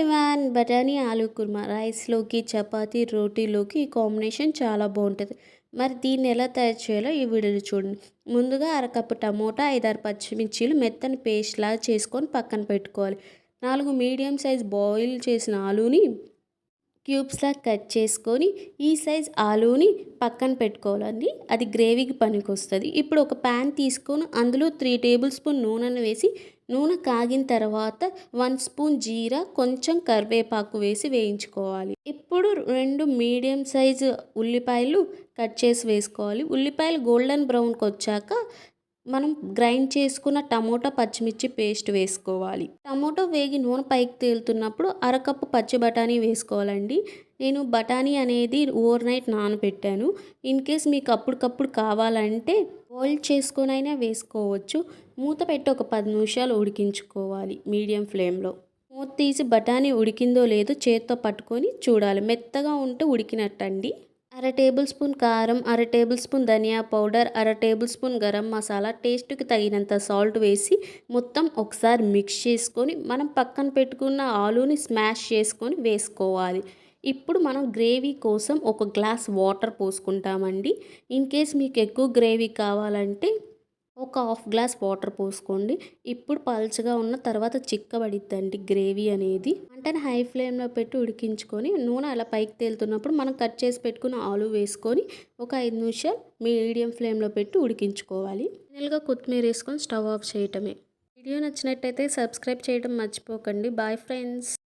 Everyone బఠానీ ఆలూ కుర్మా రైస్లోకి చపాతీ రోటీలోకి ఈ కాంబినేషన్ చాలా బాగుంటుంది. మరి దీన్ని ఎలా తయారు చేయాలో ఈ వీడియోలో చూడండి. ముందుగా అరకప్పు టమోటా ఐదారు పచ్చిమిర్చీలు మెత్తని పేస్ట్ లాగా చేసుకొని పక్కన పెట్టుకోవాలి. నాలుగు మీడియం సైజ్ బాయిల్ చేసిన ఆలూని క్యూబ్స్లా కట్ చేసుకొని ఈ సైజ్ ఆలూని పక్కన పెట్టుకోవాలండి. అది గ్రేవీకి పనికొస్తుంది. ఇప్పుడు ఒక ప్యాన్ తీసుకొని అందులో త్రీ టేబుల్ స్పూన్ నూనెను వేసి నూనె కాగిన తర్వాత వన్ స్పూన్ జీరా కొంచెం కరివేపాకు వేసి వేయించుకోవాలి. ఇప్పుడు రెండు మీడియం సైజు ఉల్లిపాయలు కట్ చేసి వేసుకోవాలి. ఉల్లిపాయలు గోల్డెన్ బ్రౌన్కి వచ్చాక మనం గ్రైండ్ చేసుకున్న టమోటా పచ్చిమిర్చి పేస్ట్ వేసుకోవాలి. టమోటో వేగి నూనె పైకి తేలుతున్నప్పుడు అరకప్పు పచ్చి బఠానీ వేసుకోవాలండి. నేను బఠానీ అనేది ఓవర్ నైట్ నానబెట్టాను. ఇన్ కేస్ మీకు అప్పటికప్పుడు కావాలంటే బాయిల్ చేసుకొని అయినా వేసుకోవచ్చు. మూత పెట్టి ఒక పది నిమిషాలు ఉడికించుకోవాలి మీడియం ఫ్లేమ్లో. మూత తీసి బఠానీ ఉడికిందో లేదో చేత్తో పట్టుకొని చూడాలి. మెత్తగా ఉంటే ఉడికినట్టండి. అర టేబుల్ స్పూన్ కారం అర టేబుల్ స్పూన్ ధనియా పౌడర్ అర టేబుల్ స్పూన్ గరం మసాలా టేస్ట్కి తగినంత సాల్ట్ వేసి మొత్తం ఒకసారి మిక్స్ చేసుకొని మనం పక్కన పెట్టుకున్న ఆలూని స్మాష్ చేసుకొని వేసుకోవాలి. ఇప్పుడు మనం గ్రేవీ కోసం ఒక గ్లాస్ వాటర్ పోసుకుంటామండి. ఇన్ కేస్ మీకు ఎక్కువ గ్రేవీ కావాలంటే ఒక హాఫ్ గ్లాస్ వాటర్ పోసుకోండి. ఇప్పుడు పల్చగా ఉన్న తర్వాత చిక్కబడిద్దండి గ్రేవీ అనేది. మంటని హై ఫ్లేమ్లో పెట్టి ఉడికించుకొని నూనె అలా పైకి తేలుతున్నప్పుడు మనం కట్ చేసి పెట్టుకున్న ఆలు వేసుకొని ఒక ఐదు నిమిషాలు మీడియం ఫ్లేమ్లో పెట్టి ఉడికించుకోవాలి. ఫైనల్గా కొత్తిమీర వేసుకొని స్టవ్ ఆఫ్ చేయటమే. వీడియో నచ్చినట్టయితే సబ్స్క్రైబ్ చేయడం మర్చిపోకండి. Bye friends.